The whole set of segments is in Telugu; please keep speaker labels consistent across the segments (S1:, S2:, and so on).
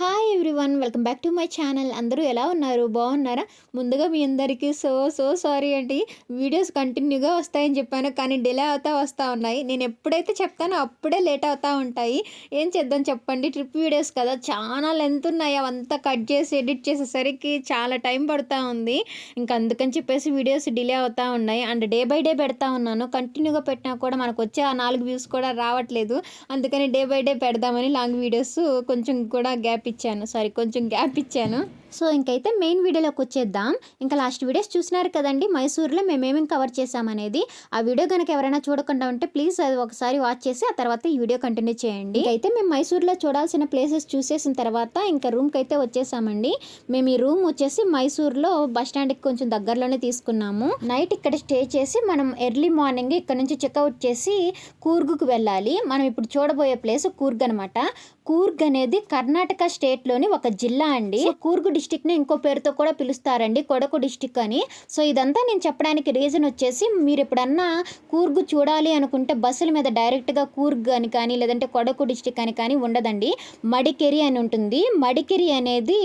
S1: Hi everyone welcome back to my channel అందరూ ఎలా ఉన్నారు? బాగున్నారా? ముందుగా మీ అందరికీ సో సో సారీ అండి. వీడియోస్ కంటిన్యూగా వస్తాయని చెప్పాను కానీ డిలే అవుతా వస్తూ ఉన్నాయి. నేను ఎప్పుడైతే చెప్తానో అప్పుడే లేట్ అవుతూ ఉంటాయి. ఏం చేద్దాం చెప్పండి? ట్రిప్ వీడియోస్ కదా చాలా లెంత్ ఉన్నాయి. అవంతా కట్ చేసి ఎడిట్ చేసేసరికి చాలా టైం పడుతూ ఉంది. ఇంకా అందుకని చెప్పేసి వీడియోస్ డిలే అవుతూ ఉన్నాయి. అండ్ డే బై డే పెడతా ఉన్నాను. కంటిన్యూగా పెట్టినా కూడా మనకు వచ్చే ఆ నాలుగు వ్యూస్ కూడా రావట్లేదు. అందుకని డే బై డే పెడదామని లాంగ్ వీడియోస్ కొంచెం కూడా గ్యాప్ ఇచ్చాను. సారీ కొంచెం గ్యాప్ ఇచ్చాను. సో ఇంకైతే మెయిన్ వీడియోలోకి వచ్చేద్దాం. ఇంకా లాస్ట్ వీడియోస్ చూసినారు కదండి మైసూర్లో మేము కవర్ చేసామనేది ఆ వీడియో కనుక ఎవరైనా చూడకుండా ఉంటే ప్లీజ్ అది ఒకసారి వాచ్ చేసి ఆ తర్వాత ఈ వీడియో కంటిన్యూ చేయండి. అయితే మేము మైసూర్లో చూడాల్సిన ప్లేసెస్ చూసేసిన తర్వాత ఇంకా రూమ్కి అయితే వచ్చేసామండి. మేము ఈ రూమ్ వచ్చేసి మైసూర్లో బస్ స్టాండ్కి కొంచెం దగ్గరలోనే తీసుకున్నాము. నైట్ ఇక్కడ స్టే చేసి మనం ఎర్లీ మార్నింగ్ ఇక్కడ నుంచి చెక్అవుట్ చేసి కూర్గుకు వెళ్ళాలి. మనం ఇప్పుడు చూడబోయే ప్లేస్ కూర్గ్ అనమాట కూర్గ్ అనేది కర్ణాటక స్టేట్లోని ఒక జిల్లా అండి. కూర్గు కూర్గ్ డిస్టిక్ని ఇంకో పేరుతో కూడా పిలుస్తారండి కొడకు డిస్టిక్ అని. సో ఇదంతా నేను చెప్పడానికి రీజన్ వచ్చేసి మీరు ఎప్పుడన్నా కూర్గ్ చూడాలి అనుకుంటే బస్సుల మీద డైరెక్ట్గా కూర్గ్ అని కానీ లేదంటే కొడకు డిస్టిక్ అని కానీ ఉండదండి. మడికెరి అని ఉంటుంది. మడికెరి అనేది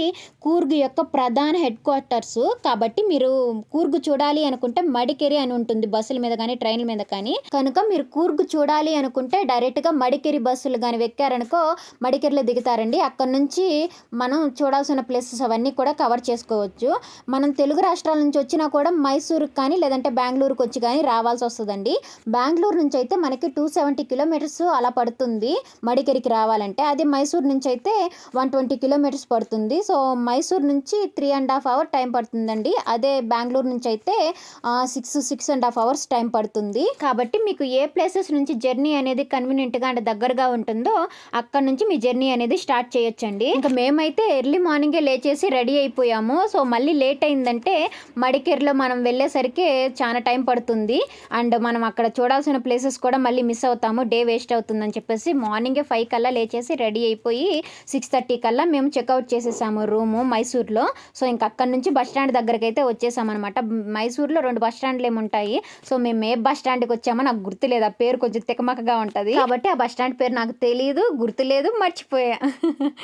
S1: కూర్గ్ యొక్క ప్రధాన హెడ్ క్వార్టర్స్. కాబట్టి మీరు కూర్గ్ చూడాలి అనుకుంటే మడికెరి అని ఉంటుంది బస్సుల మీద కానీ ట్రైన్ల మీద కానీ. కనుక మీరు కూర్గ్ చూడాలి అనుకుంటే డైరెక్ట్గా మడికెరి బస్సులు కానీ ఎక్కారనుకో మడికెరిలో దిగుతారండి. అక్కడ నుంచి మనం చూడాల్సిన ప్లేసెస్ అవన్నీ కూడా కవర్ చేసుకోవచ్చు. మనం తెలుగు రాష్ట్రాల నుంచి వచ్చినా కూడా మైసూరుకి కానీ లేదంటే బెంగళూరుకి వచ్చి కానీ రావాల్సి వస్తుందండి. బెంగళూరు నుంచి అయితే మనకి టూ సెవెంటీ కిలోమీటర్స్ అలా పడుతుంది మడికెరికి రావాలంటే. అది మైసూర్ నుంచి అయితే వన్ ట్వంటీ కిలోమీటర్స్ పడుతుంది. సో మైసూర్ నుంచి three and half hour time పడుతుందండి. అదే బెంగళూరు నుంచి అయితే six six and half hours time పడుతుంది. కాబట్టి మీకు ఏ ప్లేసెస్ నుంచి జర్నీ అనేది కన్వీనియంట్గా అంటే దగ్గరగా ఉంటుందో అక్కడ నుంచి మీ జర్నీ అనేది స్టార్ట్ చేయొచ్చండి. ఇంకా మేమైతే ఎర్లీ మార్నింగే లేచేసి రెడీ అయిపోయాము. సో మళ్ళీ లేట్ అయిందంటే మడికేరిలో మనం వెళ్ళేసరికి చాలా టైం పడుతుంది. అండ్ మనం అక్కడ చూడాల్సిన ప్లేసెస్ కూడా మళ్ళీ మిస్ అవుతాము. డే వేస్ట్ అవుతుందని చెప్పేసి మార్నింగే ఫైవ్ కల్లా లేచేసి రెడీ అయిపోయి సిక్స్ థర్టీ కల్లా మేము చెక్అవుట్ చేసేసాము రూము మైసూర్లో. సో ఇంకా అక్కడ నుంచి బస్ స్టాండ్ దగ్గరికి అయితే వచ్చేసామన్నమాట. మైసూర్లో రెండు బస్ స్టాండ్లు ఏముంటాయి ఉంటాయి. సో మేము ఏ బస్ స్టాండ్కి వచ్చామో నాకు గుర్తులేదు. ఆ పేరు కొంచెం తికమకగా ఉంటుంది. కాబట్టి ఆ బస్ స్టాండ్ పేరు నాకు తెలియదు గుర్తులేదు మర్చిపోయా.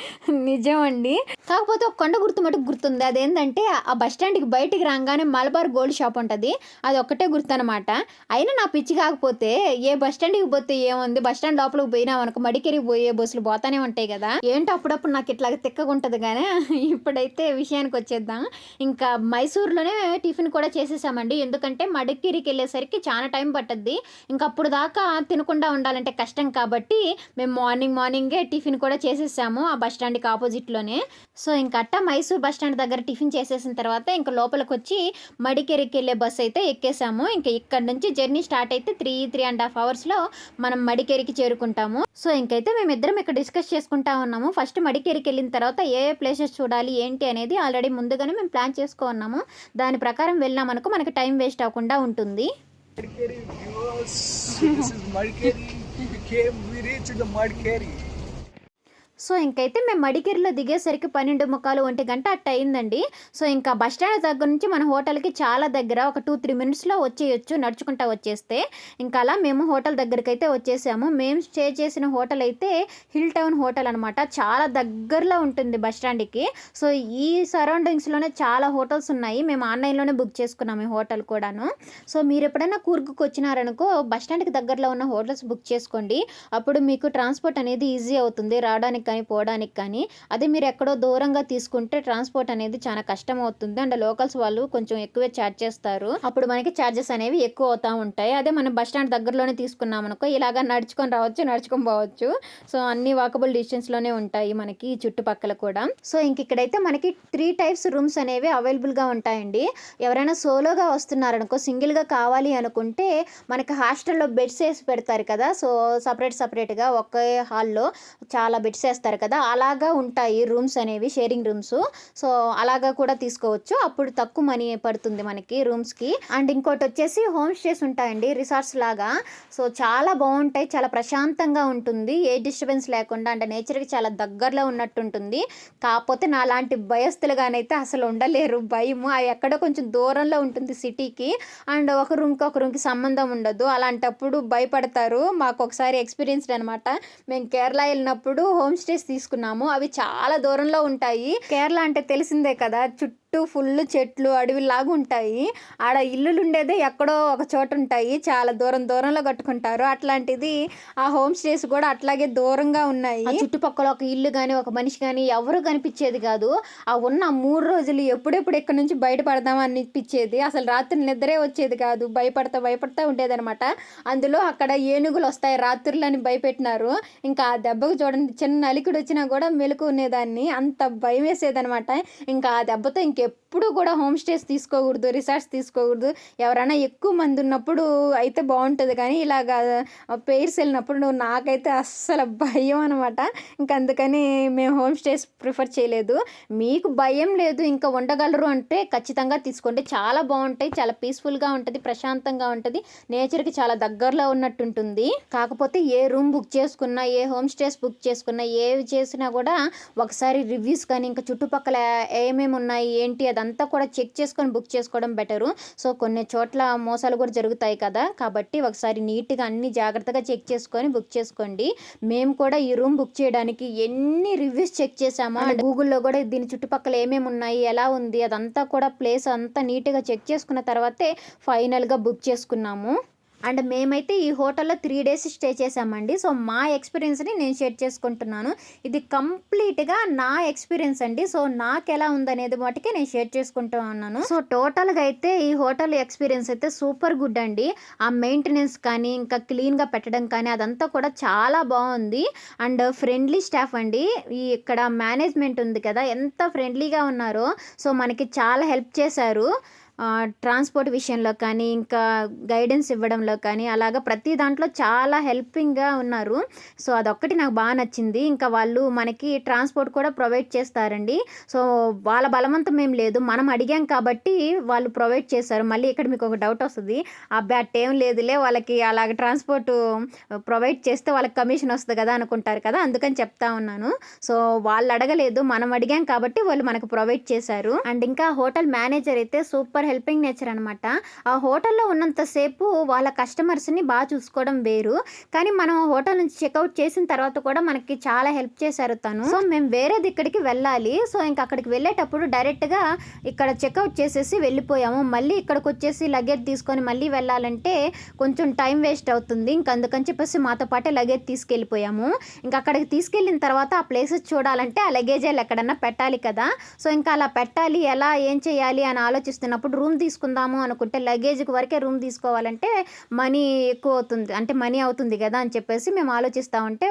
S1: నిజం అండి కాకపోతే ఒక కొండ గుర్తు మటుకు గుర్తుంది. అదేంటంటే ఆ బస్ స్టాండ్కి బయటికి రాగానే మలబార్ గోల్డ్ షాప్ ఉంటుంది. అది ఒక్కటే గుర్తు అనమాట అయినా నా పిచ్చి కాకపోతే ఏ బస్ స్టాండ్కి పోతే ఏముంది? బస్ స్టాండ్ లోపలికి పోయినా మనకు మడికెరికి పోయే బస్సులు పోతానే ఉంటాయి కదా. ఏంటో అప్పుడప్పుడు నాకు ఇట్లా తిక్కగా ఉంటుంది కానీ ఇప్పుడైతే విషయానికి వచ్చేద్దాం. ఇంకా మైసూర్లోనే టిఫిన్ కూడా చేసేసామండి. ఎందుకంటే మడికేరికి వెళ్ళేసరికి చాలా టైం పట్టద్ది. ఇంకా అప్పుడు దాకా తినకుండా ఉండాలంటే కష్టం కాబట్టి మేము మార్నింగ్ మార్నింగే టిఫిన్ కూడా చేసేసాము ఆ బస్ స్టాండ్కి ఆపోజిట్లోనే. సో ఇంకా అట్ట మైసూర్ బస్ స్టాండ్ దగ్గర టిఫిన్ చేసేసిన తర్వాత ఇంకా లోపలికి వచ్చి మడికేరికి వెళ్ళే బస్ అయితే ఎక్కేసాము ఇంకా ఇక్కడ నుంచి జర్నీ స్టార్ట్ అయితే త్రీ త్రీ అండ్ హాఫ్ అవర్స్లో మనం మడికేరికి చేరుకుంటాము సో ఇంకైతే మేమిద్దరం ఇక్కడ డిస్కస్ చేసుకుంటా ఉన్నాము ఫస్ట్ మడికేరికి వెళ్ళిన తర్వాత ఏ ఏ ప్లేసెస్ చూడాలి ఏంటి అనేది ఆల్రెడీ ముందుగానే మేము ప్లాన్ చేసుకో ఉన్నాము దాని ప్రకారం వెళ్ళామనుకో మనకి టైం వేస్ట్ అవ్వకుండా ఉంటుంది
S2: Madikeri viewers, this is Madikeri. We came, we reached the Madikeri.
S1: So ఇంకైతే మేము మడికేరిలో దిగేసరికి పన్నెండు ముక్కాలు ఒంటి గంట అట్ట అయిందండి. సో ఇంకా బస్ స్టాండ్ దగ్గర నుంచి మన హోటల్కి చాలా దగ్గర ఒక టూ త్రీ మినిట్స్లో వచ్చేయచ్చు నడుచుకుంటా వచ్చేస్తే. ఇంకా అలా మేము హోటల్ దగ్గరికి అయితే వచ్చేసాము. మేము స్టే చేసిన హోటల్ అయితే హిల్ టౌన్ హోటల్ అనమాట చాలా దగ్గరలో ఉంటుంది బస్ స్టాండ్కి. సో ఈ సరౌండింగ్స్లోనే చాలా హోటల్స్ ఉన్నాయి. మేము ఆన్లైన్లోనే బుక్ చేసుకున్నాము ఈ హోటల్ కూడాను. సో మీరు ఎప్పుడైనా కూర్గుకు వచ్చినారనుకో బస్ స్టాండ్కి దగ్గరలో ఉన్న హోటల్స్ బుక్ చేసుకోండి. అప్పుడు మీకు ట్రాన్స్పోర్ట్ అనేది ఈజీ అవుతుంది. రావడానికి కానీ పోవడానికి కానీ అదే మీరు ఎక్కడో దూరంగా తీసుకుంటే ట్రాన్స్పోర్ట్ అనేది చాలా కష్టం అవుతుంది అండ్ లోకల్స్ వాళ్ళు కొంచెం ఎక్కువే ఛార్జ్ చేస్తారు. అప్పుడు మనకి ఛార్జెస్ అనేవి ఎక్కువ అవుతా ఉంటాయి. అదే మనం బస్ స్టాండ్ దగ్గరలోనే తీసుకున్నాం అనుకో ఇలాగ నడుచుకొని రావచ్చు నడుచుకొని పోవచ్చు. సో అన్ని వాకబుల్ డిస్టెన్స్లోనే ఉంటాయి మనకి చుట్టుపక్కల కూడా. సో ఇంక ఇక్కడైతే మనకి త్రీ టైప్స్ రూమ్స్ అనేవి అవైలబుల్గా ఉంటాయండి. ఎవరైనా సోలోగా వస్తున్నారనుకో సింగిల్గా కావాలి అనుకుంటే మనకి హాస్టల్లో బెడ్స్ వేసి పెడతారు కదా. సో సపరేట్ సపరేట్గా ఒకే హాల్లో చాలా బెడ్స్ వేస్తారు. కదా అలాగా ఉంటాయి రూమ్స్ అనేవి షేరింగ్ రూమ్స్. సో అలాగా కూడా తీసుకోవచ్చు. అప్పుడు తక్కువ మనీ పడుతుంది మనకి రూమ్స్కి. అండ్ ఇంకోటి వచ్చేసి హోమ్ స్టేస్ ఉంటాయండి రిసార్ట్స్ లాగా. సో చాలా బాగుంటాయి చాలా ప్రశాంతంగా ఉంటుంది. ఏ డిస్టర్బెన్స్ లేకుండా అంటే నేచర్కి చాలా దగ్గరలో ఉన్నట్టు ఉంటుంది. కాకపోతే నా లాంటి భయస్థులుగానైతే అసలు ఉండలేరు భయము. అవి ఎక్కడో కొంచెం దూరంలో ఉంటుంది సిటీకి. అండ్ ఒక రూమ్కి ఒక రూమ్కి సంబంధం ఉండదు. అలాంటప్పుడు భయపడతారు. మాకు ఒకసారి ఎక్స్పీరియన్స్డ్ అనమాట మేము కేరళ వెళ్ళినప్పుడు హోమ్ స్టే స్టేస్ తీసుకున్నాము. అవి చాలా దూరంలో ఉంటాయి. కేరళ అంటే తెలిసిందే కదా చుట్టూ చుట్టూ ఫుల్ చెట్లు అడవిలాగా ఉంటాయి. ఆడ ఇల్లులు ఉండేదే ఎక్కడో ఒక చోట ఉంటాయి చాలా దూరం దూరంలో కట్టుకుంటారు. అట్లాంటిది ఆ హోమ్ స్టేస్ కూడా అట్లాగే దూరంగా ఉన్నాయి. చుట్టుపక్కల ఒక ఇల్లు కానీ ఒక మనిషి కానీ ఎవరు కనిపించేది కాదు. ఆ ఉన్న మూడు రోజులు ఎప్పుడెప్పుడు ఇక్కడ నుంచి బయటపడదాం అనిపించేది. అసలు రాత్రి నిద్రే వచ్చేది కాదు. భయపడతా భయపడతా ఉండేది అనమాట అందులో అక్కడ ఏనుగులు వస్తాయి. రాత్రులు అని భయపెట్టినారు. ఇంకా ఆ దెబ్బకు చూడండి చిన్న నలికుడు వచ్చినా కూడా మెలకు ఉండేదాన్ని అంత భయం వేసేదనమాట ఇంకా ఆ దెబ్బతో яке ఎప్పుడు కూడా హోమ్ స్టేస్ తీసుకోకూడదు రిసార్ట్స్ తీసుకోకూడదు. ఎవరైనా ఎక్కువ మంది ఉన్నప్పుడు అయితే బాగుంటుంది. కానీ ఇలాగా పేర్స్ వెళ్ళినప్పుడు నాకైతే అస్సలు భయం అనమాట ఇంకా అందుకని మేము హోమ్ స్టేస్ ప్రిఫర్ చేయలేదు. మీకు భయం లేదు ఇంకా ఉండగలరు అంటే ఖచ్చితంగా తీసుకోండి. చాలా బాగుంటాయి చాలా పీస్ఫుల్గా ఉంటుంది ప్రశాంతంగా ఉంటుంది. నేచర్కి చాలా దగ్గరలో ఉన్నట్టు ఉంటుంది కాకపోతే ఏ రూమ్ బుక్ చేసుకున్నా ఏ హోమ్ స్టేస్ బుక్ చేసుకున్నా ఏవి చేసినా కూడా ఒకసారి రివ్యూస్ కానీ ఇంకా చుట్టుపక్కల ఏమేమి ఉన్నాయి ఏంటి అదంతా కూడా చెక్ చేసుకొని బుక్ చేసుకోవడం బెటరు. సో కొన్ని చోట్ల మోసాలు కూడా జరుగుతాయి కదా. కాబట్టి ఒకసారి నీట్గా అన్ని జాగ్రత్తగా చెక్ చేసుకొని బుక్ చేసుకోండి. మేము కూడా ఈ రూమ్ బుక్ చేయడానికి ఎన్ని రివ్యూస్ చెక్ చేసామో గూగుల్లో కూడా దీని చుట్టుపక్కల ఏమేమి ఉన్నాయి ఎలా ఉంది అదంతా కూడా ప్లేస్ అంతా నీట్గా చెక్ చేసుకున్న తర్వాతే ఫైనల్గా బుక్ చేసుకున్నాము. అండ్ మేమైతే ఈ హోటల్లో త్రీ డేస్ స్టే చేసామండి సో మా ఎక్స్పీరియన్స్ని నేను షేర్ చేసుకుంటున్నాను. ఇది కంప్లీట్గా నా ఎక్స్పీరియన్స్ అండి. సో నాకు ఎలా ఉందనేది మటుకే నేను షేర్ చేసుకుంటూ ఉన్నాను. సో టోటల్గా అయితే ఈ హోటల్ ఎక్స్పీరియన్స్ అయితే సూపర్ గుడ్ అండి. ఆ మెయింటెనెన్స్ కానీ ఇంకా క్లీన్గా పెట్టడం కానీ అదంతా కూడా చాలా బాగుంది. అండ్ ఫ్రెండ్లీ స్టాఫ్ అండి. ఈ ఇక్కడ మేనేజ్మెంట్ ఉంది కదా ఎంత ఫ్రెండ్లీగా ఉన్నారో. సో మనకి చాలా హెల్ప్ చేశారు. ట్రాన్స్పోర్ట్ విషయంలో కానీ ఇంకా గైడెన్స్ ఇవ్వడంలో కానీ అలాగా ప్రతి దాంట్లో చాలా హెల్పింగ్గా ఉన్నారు. సో అదొక్కటి నాకు బాగా నచ్చింది. ఇంకా వాళ్ళు మనకి ట్రాన్స్పోర్ట్ కూడా ప్రొవైడ్ చేస్తారండి. సో వాళ్ళ బలవంతం ఏం లేదు. మనం అడిగాం కాబట్టి వాళ్ళు ప్రొవైడ్ చేశారు. మళ్ళీ ఇక్కడ మీకు ఒక డౌట్ వస్తుంది. అబ్బాయి అట్టేం లేదులే వాళ్ళకి అలాగ ట్రాన్స్పోర్ట్ ప్రొవైడ్ చేస్తే వాళ్ళకి కమిషన్ వస్తుంది కదా అనుకుంటారు కదా అందుకని చెప్తా ఉన్నాను. సో వాళ్ళు అడగలేదు. మనం అడిగాం కాబట్టి వాళ్ళు మనకు ప్రొవైడ్ చేశారు. అండ్ ఇంకా హోటల్ మేనేజర్ అయితే సూపర్ హెల్పింగ్ నేచర్ అనమాట ఆ హోటల్లో ఉన్నంతసేపు వాళ్ళ కస్టమర్స్ని బాగా చూసుకోవడం వేరు. కానీ మనం హోటల్ నుంచి చెక్అవుట్ చేసిన తర్వాత కూడా మనకి చాలా హెల్ప్ చేశారు తను. సో మేము వేరేది ఇక్కడికి వెళ్ళాలి. సో ఇంకా అక్కడికి వెళ్ళేటప్పుడు డైరెక్ట్గా ఇక్కడ చెక్అవుట్ చేసేసి వెళ్ళిపోయాము. మళ్ళీ ఇక్కడికి వచ్చేసి లగేజ్ తీసుకొని మళ్ళీ వెళ్ళాలంటే కొంచెం టైం వేస్ట్ అవుతుంది. ఇంకా అందుకని చెప్పేసి మాతో పాటే లగేజ్ తీసుకెళ్ళిపోయాము. ఇంకా అక్కడికి తీసుకెళ్ళిన తర్వాత ఆ ప్లేసెస్ చూడాలంటే ఆ లగేజ్ ఎక్కడన్నా పెట్టాలి కదా. సో ఇంకా అలా పెట్టాలి ఎలా ఏం చేయాలి అని ఆలోచిస్తున్నప్పుడు రూమ్ తీసుకుందాము అనుకుంటే లగేజ్కి వరకే రూమ్ తీసుకోవాలంటే మనీ ఎక్కువ అవుతుంది. అంటే మనీ అవుతుంది కదా అని చెప్పేసి మేము ఆలోచిస్తూ ఉంటే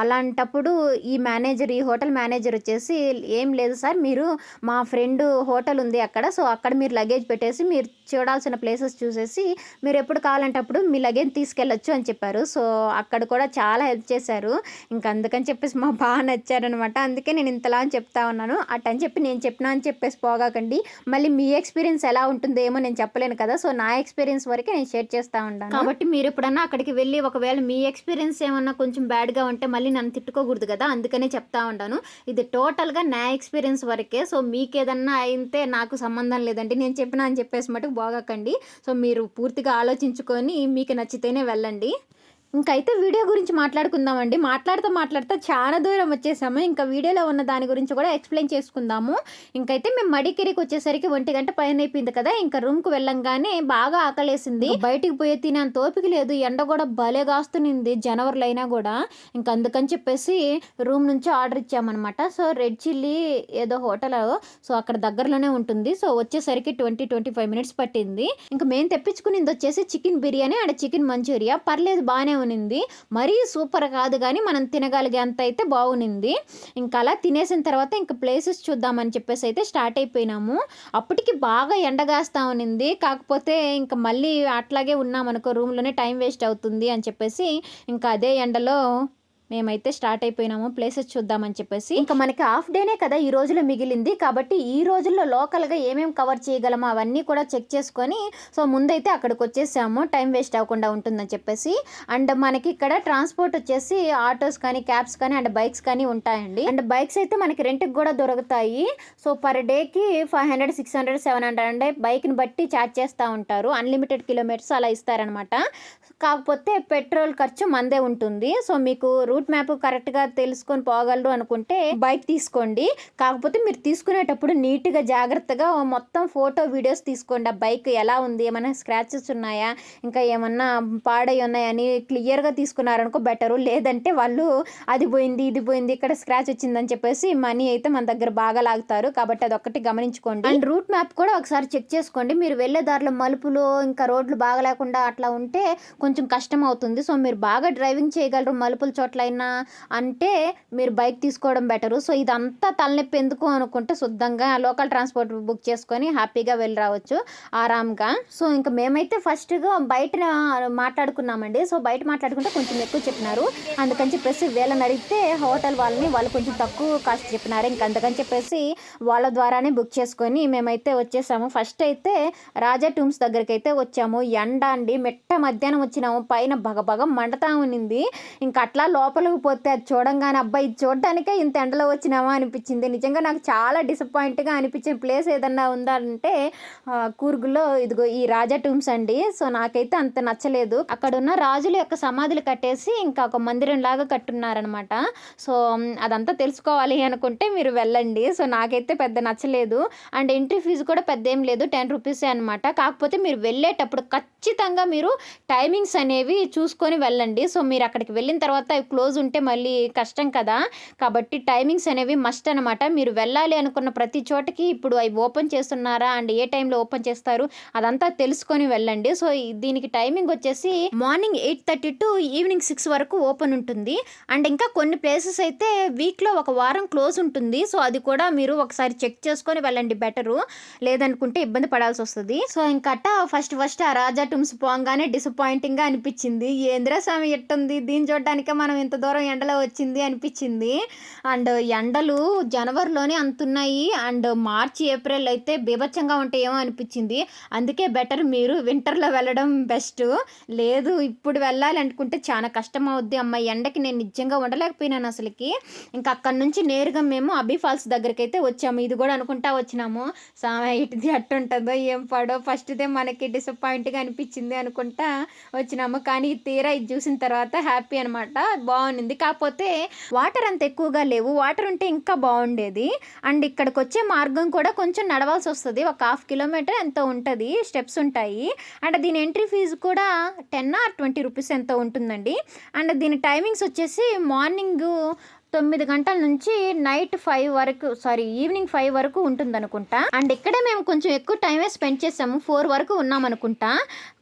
S1: అలాంటప్పుడు ఈ మేనేజర్ ఈ హోటల్ మేనేజర్ వచ్చేసి ఏం లేదు సార్ మీరు మా ఫ్రెండ్ హోటల్ ఉంది అక్కడ సో అక్కడ మీరు లగేజ్ పెట్టేసి మీరు చూడాల్సిన ప్లేసెస్ చూసేసి మీరు ఎప్పుడు కావాలంటే అప్పుడు మీ లగేజ్ తీసుకెళ్ళొచ్చు అని చెప్పారు. సో అక్కడ కూడా చాలా హెల్ప్ చేశారు. ఇంకా అందుకని చెప్పేసి మా బాగా నచ్చారనమాట అందుకే నేను ఇంతలా అని చెప్తా ఉన్నాను. అట్టని చెప్పి నేను చెప్పినా అని చెప్పేసి పోగాకండి. మళ్ళీ మీ ఎక్స్పీరియన్స్ ఎలా ఎలా ఉంటుందేమో నేను చెప్పలేను కదా. సో నా ఎక్స్పీరియన్స్ వరకే నేను షేర్ చేస్తూ ఉంటాను. కాబట్టి మీరు ఎప్పుడన్నా అక్కడికి వెళ్ళి ఒకవేళ మీ ఎక్స్పీరియన్స్ ఏమన్నా కొంచెం బ్యాడ్గా ఉంటే మళ్ళీ నన్ను తిట్టుకోకూడదు కదా. అందుకనే చెప్తా ఉంటాను. ఇది టోటల్గా నా ఎక్స్పీరియన్స్ వరకే. సో మీకు ఏదన్నా అయితే నాకు సంబంధం లేదండి. నేను చెప్పినా అని చెప్పేసి మటుకు బాగాకండి. సో మీరు పూర్తిగా ఆలోచించుకొని మీకు నచ్చితేనే వెళ్ళండి. ఇంకైతే వీడియో గురించి మాట్లాడుకుందామండి. మాట్లాడుతూ మాట్లాడుతూ చాలా దూరం వచ్చేసాము. ఇంకా వీడియోలో ఉన్న దాని గురించి కూడా ఎక్స్ప్లెయిన్ చేసుకుందాము. ఇంకైతే మేము మడికెరికి వచ్చేసరికి ఒంటి గంట పైన అయిపోయింది కదా. ఇంకా రూమ్కి వెళ్ళంగానే బాగా ఆకలేసింది. బయటికి పోయి తినేంత ఓపిక లేదు. ఎండ కూడా భలే కాస్తునింది జనవరిలో అయినా కూడా. ఇంకా అందుకని చెప్పేసి రూమ్ నుంచి ఆర్డర్ ఇచ్చామన్నమాట. సో రెడ్ చిల్లీ ఏదో హోటల్ సో అక్కడ దగ్గరలోనే ఉంటుంది. సో వచ్చేసరికి ట్వంటీ ట్వంటీ ఫైవ్ మినిట్స్ పట్టింది. ఇంకా మేము తెప్పించుకునింది వచ్చేసి chicken biryani and chicken Manchuria. పర్లేదు బాగానే బాగునింది. మరీ సూపర్ కాదు కానీ మనం తినగలిగే అంత అయితే బాగునింది. ఇంకా అలా తినేసిన తర్వాత ఇంకా ప్లేసెస్ చూద్దామని చెప్పేసి అయితే స్టార్ట్ అయిపోయినాము. అప్పటికి బాగా ఎండగాస్తా ఉనింది కాకపోతే ఇంకా మళ్ళీ అట్లాగే ఉన్నామనుకో రూమ్లోనే టైం వేస్ట్ అవుతుంది అని చెప్పేసి ఇంకా అదే ఎండలో మేమైతే స్టార్ట్ అయిపోయినాము ప్లేసెస్ చూద్దామని చెప్పేసి. ఇంకా మనకి హాఫ్ డేనే కదా ఈ రోజులో మిగిలింది కాబట్టి ఈ రోజుల్లో లోకల్గా ఏమేమి కవర్ చేయగలమో అవన్నీ కూడా చెక్ చేసుకొని సో ముందైతే అక్కడికి వచ్చేసాము టైం వేస్ట్ అవ్వకుండా ఉంటుందని చెప్పేసి. అండ్ మనకి ఇక్కడ ట్రాన్స్పోర్ట్ వచ్చేసి ఆటోస్ కానీ క్యాబ్స్ కానీ అండ్ బైక్స్ కానీ ఉంటాయండి. అండ్ బైక్స్ అయితే మనకి రెంట్కి కూడా దొరుకుతాయి. సో పర్ డేకి five hundred six hundred seven hundred అంటే బైక్ని బట్టి ఛార్జ్ చేస్తూ ఉంటారు. అన్లిమిటెడ్ కిలోమీటర్స్ అలా ఇస్తారనమాట కాకపోతే పెట్రోల్ ఖర్చు మందే ఉంటుంది. సో మీకు రూట్ మ్యాప్ కరెక్ట్గా తెలుసుకొని పోగలరు అనుకుంటే బైక్ తీసుకోండి. కాకపోతే మీరు తీసుకునేటప్పుడు నీట్గా జాగ్రత్తగా మొత్తం ఫోటో వీడియోస్ తీసుకోండి. ఆ బైక్ ఎలా ఉంది? ఏమైనా స్క్రాచెస్ ఉన్నాయా? ఇంకా ఏమన్నా పాడై ఉన్నాయని క్లియర్గా తీసుకున్నారనుకో బెటరు. లేదంటే వాళ్ళు అది పోయింది ఇది పోయింది ఇక్కడ స్క్రాచ్ వచ్చిందని చెప్పేసి మనీ అయితే మన దగ్గర బాగా లాగుతారు. కాబట్టి అదొక్కటి గమనించుకోండి. అండ్ రూట్ మ్యాప్ కూడా ఒకసారి చెక్ చేసుకోండి. మీరు వెళ్ళే దారిలో మలుపులు ఇంకా రోడ్లు బాగా లేకుండా అట్లా ఉంటే కొంచెం కష్టం అవుతుంది. సో మీరు బాగా డ్రైవింగ్ చేయగలరు. మలుపుల చోట్ల చోట్లైనా అంటే మీరు బైక్ తీసుకోవడం బెటరు. సో ఇదంతా తలనొప్పి ఎందుకు అనుకుంటే శుద్ధంగా లోకల్ ట్రాన్స్పోర్ట్ బుక్ చేసుకొని హ్యాపీగా వెళ్ళి రావచ్చు ఆరామ్గా సో ఇంకా మేమైతే ఫస్ట్గా బయట మాట్లాడుకున్నామండి. సో బయట మాట్లాడుకుంటే కొంచెం ఎక్కువ చెప్పినారు. అందుకని చెప్పేసి వీళ్ళని అడిగితే హోటల్ వాళ్ళని వాళ్ళు కొంచెం తక్కువ కాస్ట్ చెప్పినారు. ఇంకా అందుకని చెప్పేసి వాళ్ళ ద్వారానే బుక్ చేసుకొని మేమైతే వచ్చేసాము. ఫస్ట్ అయితే రాజా టూమ్స్ దగ్గరికి అయితే వచ్చాము. ఎండ అండి. మెట్ట మధ్యాహ్నం వచ్చినాము. పైన భగభగం మండతా ఉన్నింది. ఇంకా అట్లా లోపల లోపలికి పోతే అది చూడంగానే అబ్బాయి ఇది చూడడానికే ఇంత ఎండలో వచ్చినామా అనిపించింది. నిజంగా నాకు చాలా డిసప్పాయింట్గా అనిపించిన ప్లేస్ ఏదన్నా ఉందా అంటే కూర్గులో ఇదిగో ఈ రాజా టూమ్స్ అండి. సో నాకైతే అంత నచ్చలేదు. అక్కడ ఉన్న రాజుల యొక్క సమాధులు కట్టేసి ఇంకా ఒక మందిరం లాగా కట్టున్నారనమాట. సో అదంతా తెలుసుకోవాలి అనుకుంటే మీరు వెళ్ళండి. సో నాకైతే పెద్ద నచ్చలేదు. అండ్ ఎంట్రీ ఫీజు కూడా పెద్ద ఏం లేదు. టెన్ రూపీసే అనమాట. కాకపోతే మీరు వెళ్ళేటప్పుడు ఖచ్చితంగా మీరు టైమింగ్స్ అనేవి చూసుకొని వెళ్ళండి. సో మీరు అక్కడికి వెళ్ళిన తర్వాత క్లోజ్ రోజు ఉంటే మళ్ళీ కష్టం కదా. కాబట్టి టైమింగ్స్ అనేవి మస్ట్ అనమాట మీరు వెళ్ళాలి అనుకున్న ప్రతి చోటకి ఇప్పుడు అవి ఓపెన్ చేస్తున్నారా? అండ్ ఏ టైంలో ఓపెన్ చేస్తారు? అదంతా తెలుసుకొని వెళ్ళండి. సో దీనికి టైమింగ్ వచ్చేసి morning eight thirty to evening six వరకు ఓపెన్ ఉంటుంది. అండ్ ఇంకా కొన్ని ప్లేసెస్ అయితే వీక్లో ఒక వారం క్లోజ్ ఉంటుంది. సో అది కూడా మీరు ఒకసారి చెక్ చేసుకొని వెళ్ళండి బెటరు. లేదనుకుంటే ఇబ్బంది పడాల్సి వస్తుంది. సో ఇంకట ఫస్ట్ ఫస్ట్ ఆ రాజా టుమ్స్ పోగానే డిసప్పాయింటింగ్గా అనిపించింది. ఏంద్రా స్వామి ఎట్టుంది? దీన్ని చూడడానికే మనం ఇంత దూరం ఎండలో వచ్చింది అనిపించింది. అండ్ ఎండలు జనవరిలోనే అంతున్నాయి. అండ్ మార్చి ఏప్రిల్ అయితే బీభత్సంగా ఉంటాయేమో అనిపించింది. అందుకే బెటర్ మీరు వింటర్లో వెళ్ళడం బెస్ట్. లేదు ఇప్పుడు వెళ్ళాలి అనుకుంటే చాలా కష్టం అవుద్ది అమ్మ. ఎండకి నేను నిజంగా ఉండలేకపోయినాను అసలుకి. ఇంకా అక్కడ నుంచి నేరుగా మేము అబీ ఫాల్స్ దగ్గరికి అయితే వచ్చాము. ఇది కూడా అనుకుంటా వచ్చినాము. సామె ఇటుది అట్టుంటుందో? ఏం పడో? ఫస్ట్దే మనకి డిసప్పాయింట్గా అనిపించింది అనుకుంటా వచ్చినాము. కానీ తీరా ఇది చూసిన తర్వాత హ్యాపీ అనమాట బాగుంది. కాకపోతే వాటర్ అంత ఎక్కువగా లేవు. వాటర్ ఉంటే ఇంకా బాగుండేది. అండ్ ఇక్కడికి వచ్చే మార్గం కూడా కొంచెం నడవాల్సి వస్తుంది. ఒక హాఫ్ కిలోమీటర్ ఎంతో ఉంటుంది? స్టెప్స్ ఉంటాయి. అండ్ దీని ఎంట్రీ ఫీజు కూడా టెన్ ఆర్ ట్వంటీ రూపీస్ ఎంతో ఉంటుందండి. అండ్ దీని టైమింగ్స్ వచ్చేసి మార్నింగ్ తొమ్మిది గంటల నుంచి నైట్ ఫైవ్ వరకు సారీ ఈవినింగ్ ఫైవ్ వరకు ఉంటుంది అనుకుంటా అండ్ ఇక్కడే మేము కొంచెం ఎక్కువ టైమే స్పెండ్ చేసాము. ఫోర్ వరకు ఉన్నాం అనుకుంటా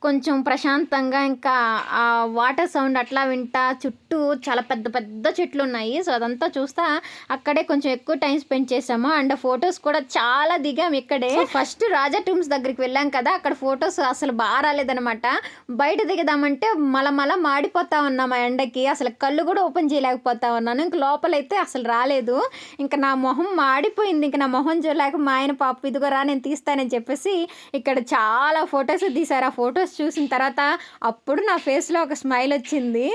S1: కొంచెం ప్రశాంతంగా ఇంకా ఆ వాటర్ సౌండ్ అట్లా వింటా. చుట్టూ చాలా పెద్ద పెద్ద చెట్లు ఉన్నాయి సో అదంతా చూస్తా అక్కడే కొంచెం ఎక్కువ టైం స్పెండ్ చేసాము. అండ్ ఫొటోస్ కూడా చాలా దిగాం ఇక్కడే. ఫస్ట్ రాజా టూమ్స్ దగ్గరికి వెళ్ళాం కదా. అక్కడ ఫొటోస్ అసలు బాగా రాలేదనమాట బయట దిగదామంటే మల మల మాడిపోతా ఉన్నాం ఆ ఎండకి. అసలు కళ్ళు కూడా ఓపెన్ చేయలేకపోతా ఉన్నాను. ఇంక లోపలైతే అసలు రాలేదు. ఇంకా నా మొహం మాడిపోయింది. ఇంకా నా మొహం చూడలేక మా ఆయన పాప ఇదిగో రా నేను తీస్తానని చెప్పేసి ఇక్కడ చాలా ఫొటోస్ తీశారు. ఆ ఫొటోస్ చూసిన తర్వాత అప్పుడు నా ఫేస్లో ఒక స్మైల్ వచ్చింది.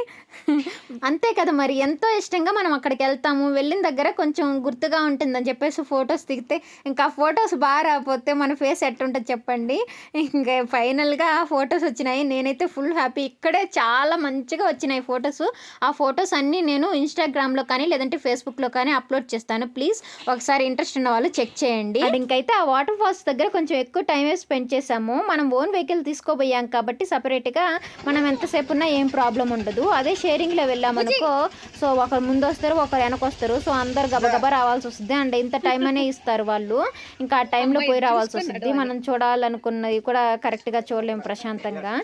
S1: అంతే కదా మరి. ఎంతో ఇష్టంగా మనం అక్కడికి వెళ్తాము. వెళ్ళిన దగ్గర కొంచెం గుర్తుగా ఉంటుందని చెప్పేసి ఫొటోస్ దిగితే ఇంకా ఫొటోస్ బాగా రాకపోతే మన ఫేస్ ఎట్టుంటుంది చెప్పండి. ఇంకా ఫైనల్గా ఫొటోస్ వచ్చినాయి. నేనైతే ఫుల్ హ్యాపీ. ఇక్కడే చాలా మంచిగా వచ్చినాయి ఫొటోస్. ఆ ఫొటోస్ అన్నీ నేను ఇన్స్టాగ్రామ్లో కానీ లేదంటే ఫేస్బుక్లో కానీ అప్లోడ్ చేస్తాను. ప్లీజ్ ఒకసారి ఇంట్రెస్ట్ ఉన్న వాళ్ళు చెక్ చేయండి. అండ్ ఇంకైతే ఆ వాటర్ ఫాల్స్ దగ్గర కొంచెం ఎక్కువ టైం స్పెండ్ చేసాము మనం ఓన్ వెహికల్ తీసుకోబోయాం కాబట్టి సపరేట్గా మనం ఎంతసేపు ఉన్నా ఏం ప్రాబ్లం ఉండదు. అదే షేరింగ్లో వెళ్ళామనుకో సో ఒకరు ముందు వస్తారు ఒకరు వెనక వస్తారు సో అందరు గబగబా రావాల్సి వస్తుంది. అండ్ ఇంత టైం అనే ఇస్తారు వాళ్ళు. ఇంకా ఆ టైంలో పోయి రావాల్సి వస్తుంది. మనం చూడాలనుకున్నది కూడా కరెక్ట్గా చూడలేము ప్రశాంతంగా.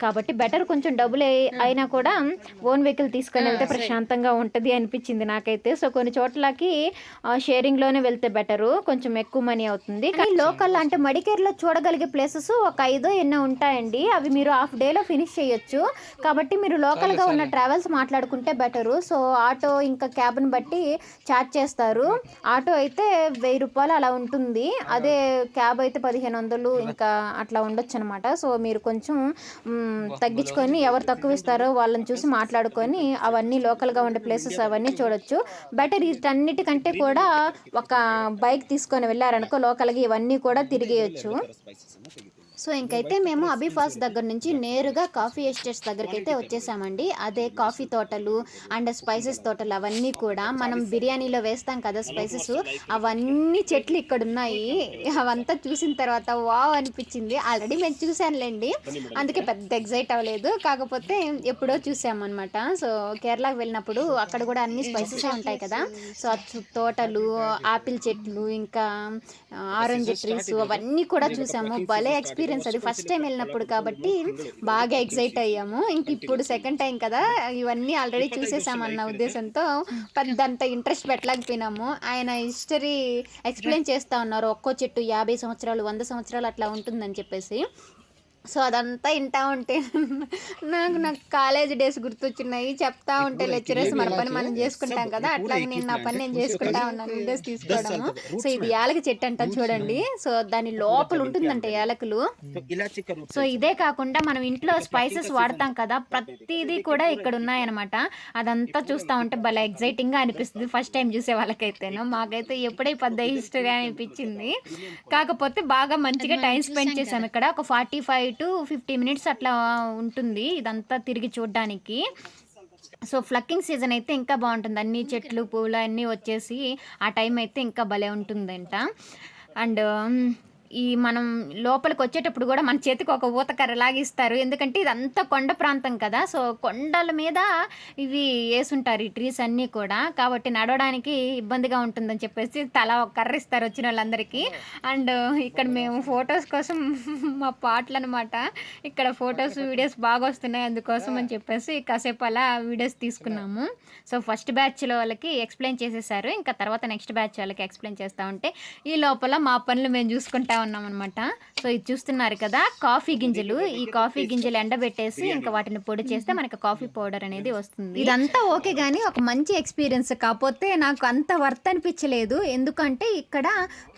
S1: కాబట్టి బెటర్ కొంచెం డబ్బులు అయి- అయినా కూడా ఓన్ వెహికల్ తీసుకొని వెళ్తే ప్రశాంతంగా ఉంటుంది అనిపించింది నాకైతే. సో కొన్ని చోట్లకి షేరింగ్లోనే వెళ్తే బెటరు. కొంచెం ఎక్కువ మనీ అవుతుంది. కానీ లోకల్ అంటే మడికేర్లో చూడగలిగే ప్లేసెస్ ఒక ఐదో ఎన్నో ఉంటాయండి. అవి మీరు హాఫ్ డేలో ఫినిష్ చేయొచ్చు. కాబట్టి మీరు లోకల్గా ఉన్న ట్రావెల్స్ మాట్లాడుకుంటే బెటరు. సో ఆటో ఇంకా క్యాబ్ని బట్టి ఛార్జ్ చేస్తారు. ఆటో అయితే వెయ్యి రూపాయలు అలా ఉంటుంది. అదే క్యాబ్ అయితే పదిహేను వందలు ఇంకా అట్లా ఉండొచ్చు అనమాట సో మీరు కొంచెం తగ్గించుకొని ఎవరు తక్కువ ఇస్తారో వాళ్ళని చూసి మాట్లాడుకొని అవన్నీ లోకల్గా ఉండే ప్లేసెస్ అవన్నీ చూడొచ్చు. బెటర్ వీటన్నిటికంటే కూడా ఒక బైక్ తీసుకొని వెళ్ళారనుకో లోకల్గా ఇవన్నీ కూడా తిరిగేయచ్చు. సో ఇంకైతే మేము అబిఫాస్ దగ్గర నుంచి నేరుగా కాఫీ ఎస్టేట్స్ దగ్గరికి అయితే వచ్చేసామండి. అదే కాఫీ తోటలు అండ్ స్పైసెస్ తోటలు అవన్నీ కూడా మనం బిర్యానీలో వేస్తాం కదా స్పైసెస్. అవన్నీ చెట్లు ఇక్కడ ఉన్నాయి. అవంతా చూసిన తర్వాత వావ్ అనిపించింది. ఆల్రెడీ మేము చూశానులేండి. అందుకే పెద్ద ఎగ్జైట్ అవ్వలేదు. కాకపోతే ఎప్పుడో చూసామన్నమాట. సో కేరళకు వెళ్ళినప్పుడు అక్కడ కూడా అన్ని స్పైసెస్ ఉంటాయి కదా. సో ఆ చు- తోటలు ఆపిల్ చెట్లు ఇంకా ఆరెంజ్ ట్రీస్ అవన్నీ కూడా చూసాము. భలే ఎక్స్పీరియన్స్ అది ఫస్ట్ టైం వెళ్ళినప్పుడు కాబట్టి బాగా ఎక్సైట్ అయ్యాము. ఇంక ఇప్పుడు సెకండ్ టైం కదా ఇవన్నీ ఆల్రెడీ చూసేసామన్న ఉద్దేశంతో పెద్దంత ఇంట్రెస్ట్ పెట్టలేకపోయినాము. ఆయన హిస్టరీ ఎక్స్ప్లెయిన్ చేస్తా ఉన్నారు. ఒక్కో చెట్టు యాభై సంవత్సరాలు వంద సంవత్సరాలు అట్లా ఉంటుందని చెప్పేసి. సో అదంతా వింటా ఉంటే నాకు నాకు కాలేజ్ డేస్ గుర్తొచ్చినాయి. చెప్తా ఉంటే లెక్చరర్స్ మన పని మనం చేసుకుంటాం కదా. అట్లాగే నేను నా పని నేను చేసుకుంటా ఉన్నాను విండోస్ తీసుకోవడము. సో ఇది యాలక చెట్టు అంట చూడండి. సో దాని లోపల ఉంటుందంట యాలకులు. సో ఇదే కాకుండా మనం ఇంట్లో స్పైసెస్ వాడతాం కదా ప్రతిదీ కూడా ఇక్కడ ఉన్నాయన్నమాట అదంతా చూస్తా ఉంటే భలే ఎగ్జైటింగ్గా అనిపిస్తుంది ఫస్ట్ టైం చూసే వాళ్ళకైతేనో. మాకైతే ఎప్పుడై పెద్ద హిస్టరీ అనిపించింది. కాకపోతే బాగా మంచిగా టైం స్పెండ్ చేసాం ఇక్కడ. ఒక forty five to fifty minutes అట్లా ఉంటుంది ఇదంతా తిరిగి చూడడానికి. సో ఫ్లక్కింగ్ సీజన్ అయితే ఇంకా బాగుంటుంది. అన్ని చెట్లు పూలు అన్నీ వచ్చేసి ఆ టైం అయితే ఇంకా భలే ఉంటుందంట. అండ్ ఈ మనం లోపలికి వచ్చేటప్పుడు కూడా మన చేతికి ఒక ఊతకర్ర లాగిస్తారు. ఎందుకంటే ఇదంతా కొండ ప్రాంతం కదా. సో కొండల మీద ఇవి వేసుంటారు ఈ ట్రీస్ అన్నీ కూడా. కాబట్టి నడవడానికి ఇబ్బందిగా ఉంటుందని చెప్పేసి తల ఒక కర్ర ఇస్తారు వచ్చిన వాళ్ళందరికీ. అండ్ ఇక్కడ మేము ఫొటోస్ కోసం మా పాటలు అనమాట ఇక్కడ ఫొటోస్ వీడియోస్ బాగా వస్తున్నాయి అందుకోసం అని చెప్పేసి కాసేపు అలా వీడియోస్ తీసుకున్నాము. సో ఫస్ట్ బ్యాచ్లో వాళ్ళకి ఎక్స్ప్లెయిన్ చేసేసారు. ఇంకా తర్వాత నెక్స్ట్ బ్యాచ్ వాళ్ళకి ఎక్స్ప్లెయిన్ చేస్తూ ఉంటే ఈ లోపల మా పనులు మేము చూసుకుంటాం ఉన్నాం అనమాట సో ఇది చూస్తున్నారు కదా కాఫీ గింజలు. ఈ కాఫీ గింజలు ఎండబెట్టేసి ఇంకా వాటిని పొడి చేస్తే మనకి కాఫీ పౌడర్ అనేది వస్తుంది. ఇదంతా ఓకే కానీ ఒక మంచి ఎక్స్పీరియన్స్. కాకపోతే నాకు అంత వర్త్ అనిపించలేదు. ఎందుకంటే ఇక్కడ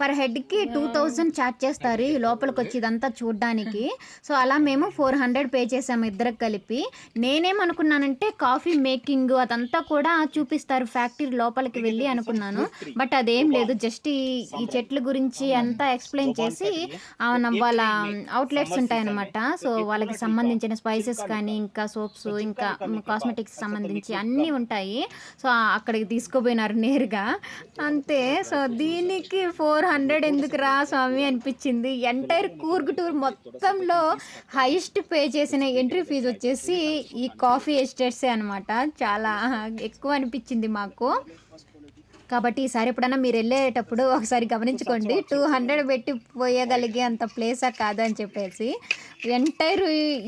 S1: పర్ హెడ్కి టూ థౌజండ్ చార్జ్ చేస్తారు ఈ లోపలికి వచ్చి ఇదంతా చూడడానికి. సో అలా మేము ఫోర్ హండ్రెడ్ పే చేసాము ఇద్దరికి కలిపి. నేనేమనుకున్నానంటే కాఫీ మేకింగ్ అదంతా కూడా చూపిస్తారు ఫ్యాక్టరీ లోపలికి వెళ్ళి అనుకున్నాను. బట్ అదేం లేదు. జస్ట్ ఈ ఈ చెట్ల గురించి అంతా ఎక్స్ప్లెయిన్ చేసి ఆ, వాళ్ళ అవుట్లెట్స్ ఉంటాయన్నమాట. సో వాళ్ళకి సంబంధించిన స్పైసెస్ కానీ ఇంకా సోప్స్ ఇంకా కాస్మెటిక్స్ సంబంధించి అన్నీ ఉంటాయి. సో అక్కడికి తీసుకుపోయినారు నేరుగా. అంతే. సో దీనికి ఫోర్ హండ్రెడ్ ఎందుకు రా స్వామి అనిపించింది. ఎంటైర్ కూర్గ్ టూర్ మొత్తంలో హైయెస్ట్ పే చేసిన ఎంట్రీ ఫీజు వచ్చేసి ఈ కాఫీ ఎస్టేట్సే అనమాట చాలా ఎక్కువ అనిపించింది మాకు. కాబట్టి ఈసారి ఎప్పుడైనా మీరు వెళ్ళేటప్పుడు ఒకసారి గమనించుకోండి. టూ హండ్రెడ్ పెట్టి పోయగలిగే అంత ప్లేసా కాదా అని చెప్పేసి. ఎంటైర్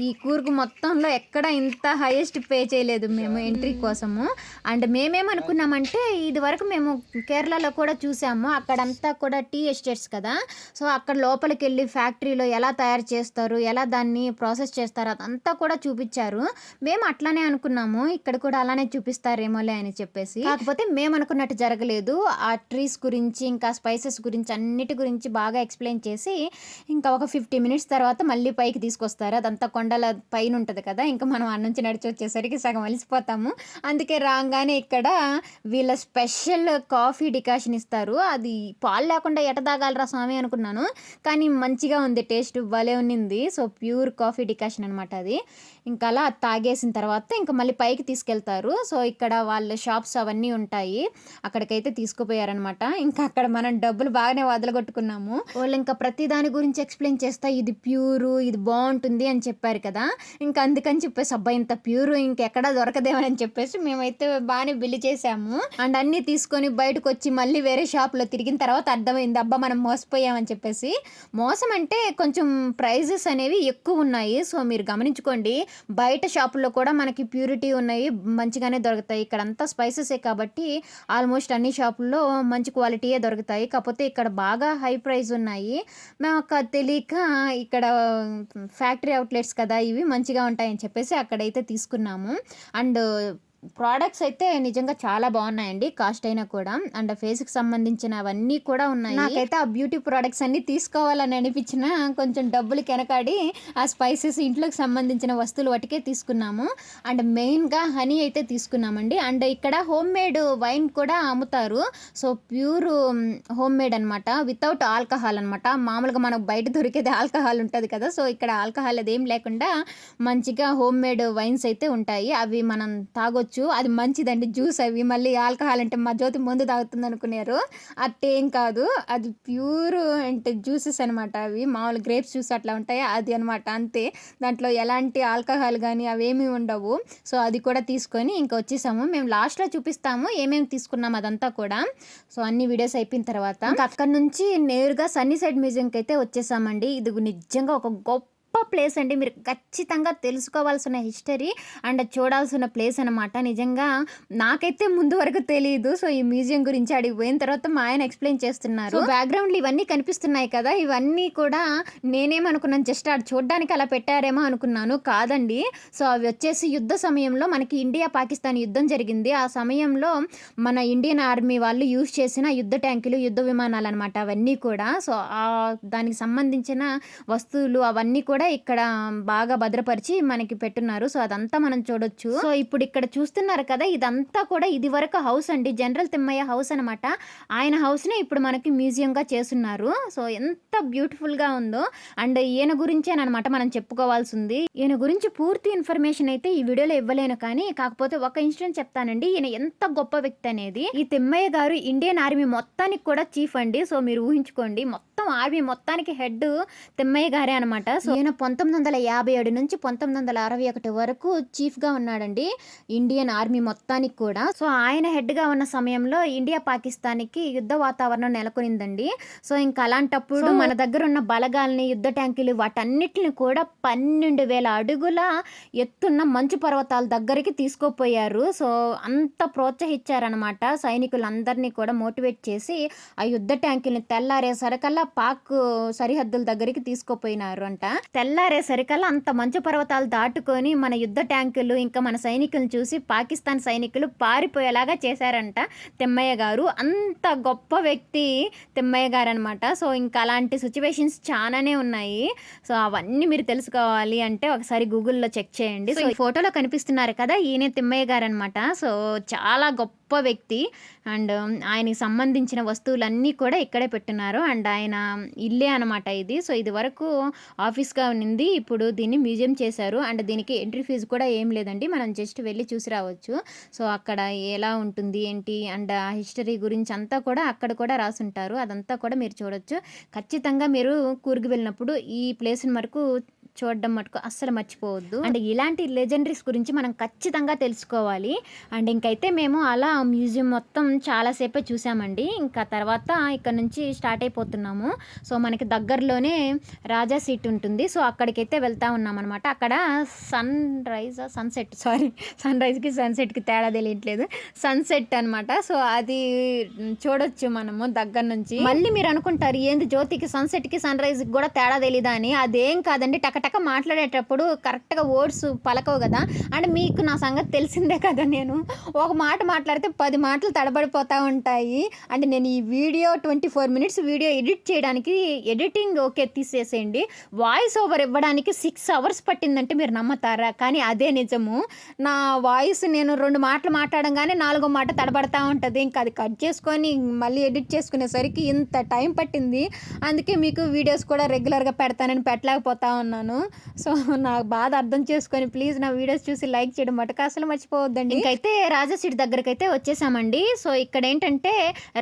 S1: ఈ కూర్గు మొత్తంలో ఎక్కడ ఇంత హైయెస్ట్ పే చేయలేదు మేము ఎంట్రీ కోసము. అండ్ మేమేమనుకున్నామంటే ఇది వరకు మేము కేరళలో కూడా చూసాము. అక్కడంతా కూడా టీ ఎస్టేట్స్ కదా. సో అక్కడ లోపలికి వెళ్ళి ఫ్యాక్టరీలో ఎలా తయారు చేస్తారు ఎలా దాన్ని ప్రాసెస్ చేస్తారు అదంతా కూడా చూపించారు. మేము అట్లానే అనుకున్నాము. ఇక్కడ కూడా అలానే చూపిస్తారేమోలే అని చెప్పేసి. కాకపోతే మేము అనుకున్నట్టు జరగలేదు. ఆ ట్రీస్ గురించి ఇంకా స్పైసెస్ గురించి అన్నిటి గురించి బాగా ఎక్స్ప్లెయిన్ చేసి ఇంకా ఒక ఫిఫ్టీ మినిట్స్ తర్వాత మళ్ళీ పైకి తీసుకొస్తారు. అదంతా కొండల పైన ఉంటుంది కదా ఇంకా మనం అన్నుంచి నడిచి వచ్చేసరికి సగం అలిసిపోతాము. అందుకే రాగానే ఇక్కడ వీళ్ళ స్పెషల్ కాఫీ డికాషన్ ఇస్తారు. అది పాలు లేకుండా ఎట తాగాలరా స్వామి అనుకున్నాను. కానీ మంచిగా ఉంది టేస్ట్ భలే ఉన్నింది. సో ప్యూర్ కాఫీ డికాషన్ అనమాట అది. ఇంకా అలా తాగేసిన తర్వాత ఇంకా మళ్ళీ పైకి తీసుకెళ్తారు. సో ఇక్కడ వాళ్ళ షాప్స్ అవన్నీ ఉంటాయి. అక్కడికైతే తీసుకుపోయారనమాట ఇంకా అక్కడ మనం డబ్బులు బాగానే వదలగొట్టుకున్నాము. వాళ్ళు ఇంకా ప్రతి దాని గురించి ఎక్స్ప్లెయిన్ చేస్తా ఇది ప్యూరు ఇది బాగుంటుంది అని చెప్పారు కదా. ఇంకా అందుకని చెప్పేసి అబ్బాయి ఇంత ప్యూర్ ఇంకెక్కడా దొరకదేమని చెప్పేసి మేమైతే బాగానే బిల్లు చేసాము అండ్ అన్నీ తీసుకొని బయటకు వచ్చి మళ్ళీ వేరే షాప్లో తిరిగిన తర్వాత అర్థమైంది అబ్బా మనం మోసపోయామని చెప్పేసి. మోసం అంటే కొంచెం ప్రైజెస్ అనేవి ఎక్కువ ఉన్నాయి. సో మీరు గమనించుకోండి బయట షాపుల్లో కూడా మనకి ప్యూరిటీ ఉన్నాయి మంచిగానే దొరుకుతాయి. ఇక్కడ అంతా స్పైసెసే కాబట్టి ఆల్మోస్ట్ అన్ని షాపుల్లో మంచి క్వాలిటీయే దొరుకుతాయి. కాకపోతే ఇక్కడ బాగా హై ప్రైస్ ఉన్నాయి. మేము ఒక తెలియక ఇక్కడ ఫ్యాక్టరీ అవుట్లెట్స్ కదా ఇవి మంచిగా ఉంటాయని చెప్పేసి అక్కడైతే తీసుకున్నాము. అండ్ ప్రోడక్ట్స్ అయితే నిజంగా చాలా బాగున్నాయండి కాస్ట్ అయినా కూడా. అండ్ ఫేస్కి సంబంధించినవన్నీ కూడా ఉన్నాయి. నాకైతే ఆ బ్యూటీ ప్రోడక్ట్స్ అన్ని తీసుకోవాలని అనిపించిన కొంచెం డబ్బులు కెనకాడి ఆ స్పైసెస్ ఇంట్లోకి సంబంధించిన వస్తువులు వాటికే తీసుకున్నాము. అండ్ మెయిన్గా హనీ అయితే తీసుకున్నామండి. అండ్ ఇక్కడ హోమ్ మేడ్ వైన్ కూడా అమ్ముతారు. సో ప్యూర్ హోమ్ మేడ్ అనమాట వితౌట్ ఆల్కహాల్ అనమాట మామూలుగా మనకు బయట దొరికేది ఆల్కహాల్ ఉంటుంది కదా. సో ఇక్కడ ఆల్కహాల్ అదేం లేకుండా మంచిగా హోమ్ మేడ్ వైన్స్ అయితే ఉంటాయి. అవి మనం తాగొచ్చు. అది మంచిదండి. జ్యూస్ అవి. మళ్ళీ ఆల్కహాల్ అంటే మా జ్యోతి ముందు తాగుతుంది అనుకున్నారు అట్టేం కాదు. అది ప్యూర్ అంటే జ్యూసెస్ అనమాట అవి. మామూలు గ్రేప్స్ జ్యూస్ అట్లా ఉంటాయి? అది అనమాట అంతే. దాంట్లో ఎలాంటి ఆల్కహాల్ కానీ అవేమీ ఉండవు. సో అది కూడా తీసుకొని ఇంకా వచ్చేసాము. మేము లాస్ట్లో చూపిస్తాము. ఏమేమి తీసుకున్నాం అదంతా కూడా. సో అన్ని వీడియోస్ అయిపోయిన తర్వాత అక్కడ నుంచి నేరుగా సన్నీ సైడ్ మ్యూజియంకి అయితే వచ్చేసామండి. ఇది నిజంగా ఒక గొప్ప ప్లేస్ అండి. మీరు ఖచ్చితంగా తెలుసుకోవాల్సిన హిస్టరీ అండ్ చూడాల్సిన ప్లేస్ అనమాట నిజంగా నాకైతే ముందు వరకు తెలియదు సో ఈ మ్యూజియం గురించి అడిగి పోయిన తర్వాత మా ఆయన ఎక్స్ప్లెయిన్ చేస్తున్నారు. బ్యాక్గ్రౌండ్లు ఇవన్నీ కనిపిస్తున్నాయి కదా. ఇవన్నీ కూడా నేనేమనుకున్నాను జస్ట్ ఆడ చూడడానికి అలా పెట్టారేమో అనుకున్నాను కాదండి. సో అవి వచ్చేసి యుద్ధ సమయంలో మనకి ఇండియా పాకిస్తాన్ యుద్ధం జరిగింది. ఆ సమయంలో మన ఇండియన్ ఆర్మీ వాళ్ళు యూజ్ చేసిన యుద్ధ ట్యాంకులు యుద్ధ విమానాలు అనమాట అవన్నీ కూడా. సో ఆ దానికి సంబంధించిన వస్తువులు అవన్నీ కూడా ఇక్కడ బాగా భద్రపరిచి మనకి పెట్టున్నారు. సో అదంతా మనం చూడొచ్చు. సో ఇప్పుడు ఇక్కడ చూస్తున్నారు కదా ఇదంతా కూడా ఇది వరకు హౌస్ అండి. జనరల్ తిమ్మయ్య హౌస్ అనమాట ఆయన హౌస్ని ఇప్పుడు మనకి మ్యూజియంగా చేస్తున్నారు. సో ఎంత బ్యూటిఫుల్గా ఉందో. అండ్ ఈయన గురించేనమాట మనం చెప్పుకోవాల్సి ఉంది ఈయన గురించి పూర్తి ఇన్ఫర్మేషన్ అయితే ఈ వీడియోలో ఇవ్వలేను కానీ కాకపోతే ఒక ఇన్సిడెంట్ చెప్తానండి. ఈయన ఎంత గొప్ప వ్యక్తి అనేది. ఈ తిమ్మయ్య గారు ఇండియన్ ఆర్మీ మొత్తానికి కూడా చీఫ్ అండి. సో మీరు ఊహించుకోండి. మొత్తం ఆర్మీ మొత్తానికి హెడ్ తిమ్మయ్య గారే అనమాట సో ఈయన పంతొమ్మిది వందల యాభై ఏడు నుంచి పంతొమ్మిది వందల అరవై ఒకటి వరకు చీఫ్గా ఉన్నాడండి ఇండియన్ ఆర్మీ మొత్తానికి కూడా. సో ఆయన హెడ్గా ఉన్న సమయంలో ఇండియా పాకిస్తాన్కి యుద్ధ వాతావరణం నెలకొనిందండి. సో ఇంకా అలాంటప్పుడు మన దగ్గర ఉన్న బలగాల్ని యుద్ధ ట్యాంకులు వాటన్నిటిని కూడా పన్నెండు వేల అడుగుల ఎత్తున్న మంచు పర్వతాల దగ్గరికి తీసుకుపోయారు. సో అంత ప్రోత్సహించారనమాట సైనికులందరినీ కూడా మోటివేట్ చేసి ఆ యుద్ధ ట్యాంకుల్ని తెల్లారేసరికల్లా పాక్ సరిహద్దుల దగ్గరికి తీసుకుపోయినారు అంట తెల్లారేసరికల్లా అంత మంచు పర్వతాలు దాటుకొని మన యుద్ధ ట్యాంకులు ఇంకా మన సైనికులను చూసి పాకిస్తాన్ సైనికులు పారిపోయేలాగా చేశారంట తిమ్మయ్య గారు. అంత గొప్ప వ్యక్తి తిమ్మయ్య గారు అనమాట సో ఇంకా అలాంటి సిచ్యువేషన్స్ చాలానే ఉన్నాయి. సో అవన్నీ మీరు తెలుసుకోవాలి అంటే ఒకసారి గూగుల్లో చెక్ చేయండి. సో ఈ ఫోటోలో కనిపిస్తున్నారు కదా ఈయన తిమ్మయ్య గారు అనమాట సో చాలా గొప్ప వ్యక్తి. అండ్ ఆయనకి సంబంధించిన వస్తువులన్నీ కూడా ఇక్కడే పెట్టున్నారు అండ్ ఆయన ఇల్లే అనమాట ఇది. సో ఇది వరకు ఆఫీస్గా ఉన్నింది ఇప్పుడు దీన్ని మ్యూజియం చేశారు. అండ్ దీనికి ఎంట్రీ ఫీజు కూడా ఏం లేదండి. మనం జస్ట్ వెళ్ళి చూసి రావచ్చు. సో అక్కడ ఎలా ఉంటుంది ఏంటి? అండ్ ఆ హిస్టరీ గురించి అంతా కూడా అక్కడ కూడా రాసుంటారు అదంతా కూడా మీరు చూడొచ్చు. ఖచ్చితంగా మీరు కూర్గు వెళ్ళినప్పుడు ఈ ప్లేస్ని వరకు చూడడం మటుకు అస్సలు మర్చిపోవద్దు. అండ్ ఇలాంటి లెజెండరీస్ గురించి మనం ఖచ్చితంగా తెలుసుకోవాలి. అండ్ ఇంకైతే మేము అలా మ్యూజియం మొత్తం చాలాసేపే చూసామండి. ఇంకా తర్వాత ఇక్కడ నుంచి స్టార్ట్ అయిపోతున్నాము. సో మనకి దగ్గరలోనే రాజా సీట్ ఉంటుంది. సో అక్కడికైతే వెళ్తా ఉన్నాం అనమాట అక్కడ సన్ రైజ్ సన్సెట్ సారీ సన్ రైజ్కి సన్సెట్కి తేడా తెలియట్లేదు. సన్సెట్ అనమాట సో అది చూడొచ్చు మనము దగ్గర నుంచి. మళ్ళీ మీరు అనుకుంటారు ఏంది జ్యోతికి సన్సెట్కి సన్ రైజ్కి కూడా తేడా తెలీదా అని. అదేం కాదండి టకటక మాట్లాడేటప్పుడు కరెక్ట్గా వర్డ్స్ పలకవు కదా. అండ్ మీకు నా సంగతి తెలిసిందే కదా నేను. ఒక మాట మాట్లాడితే పది మాటలు తడబడిపోతూ ఉంటాయి. అంటే నేను ఈ video twenty four minutes video edit చేయడానికి ఎడిటింగ్ ఓకే తీసేసేయండి. వాయిస్ ఓవర్ ఇవ్వడానికి సిక్స్ అవర్స్ పట్టిందంటే మీరు నమ్మతారా? కానీ అదే నిజము. నా వాయిస్ నేను రెండు మాటలు మాట్లాడంగానే నాలుగో మాట తడబడతా ఉంటుంది. ఇంకా అది కట్ చేసుకొని మళ్ళీ ఎడిట్ చేసుకునేసరికి ఇంత టైం పట్టింది. అందుకే మీకు వీడియోస్ కూడా రెగ్యులర్గా పెడతానని పెట్టలేకపోతా ఉన్నాను. సో నా బాధ అర్థం చేసుకొని ప్లీజ్ నా వీడియోస్ చూసి లైక్ చేయడం మటుకు అసలు మర్చిపోవద్దండి. ఇంకైతే రాజా సీట్ దగ్గరికి అయితే వచ్చేసామండి. సో ఇక్కడ ఏంటంటే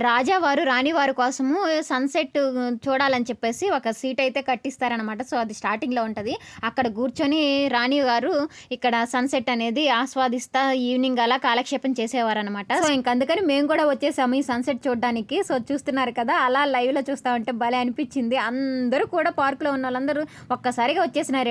S1: రాజావారు రాణివారు కోసము సన్సెట్ చూడాలని చెప్పేసి ఒక సీట్ అయితే కట్టిస్తారనమాట సో అది స్టార్టింగ్లో ఉంటుంది. అక్కడ కూర్చొని రాణి గారు ఇక్కడ సన్సెట్ అనేది ఆస్వాదిస్తా ఈవినింగ్ అలా కాలక్షేపం చేసేవారు అనమాట సో ఇంకందుకని మేము కూడా వచ్చేసాము ఈ సన్సెట్ చూడడానికి. సో చూస్తున్నారు కదా అలా లైవ్లో చూస్తా ఉంటే భలే అనిపించింది. అందరూ కూడా పార్కులో ఉన్న వాళ్ళందరూ ఒక్కసారిగా వచ్చే முக்கிய சினாரி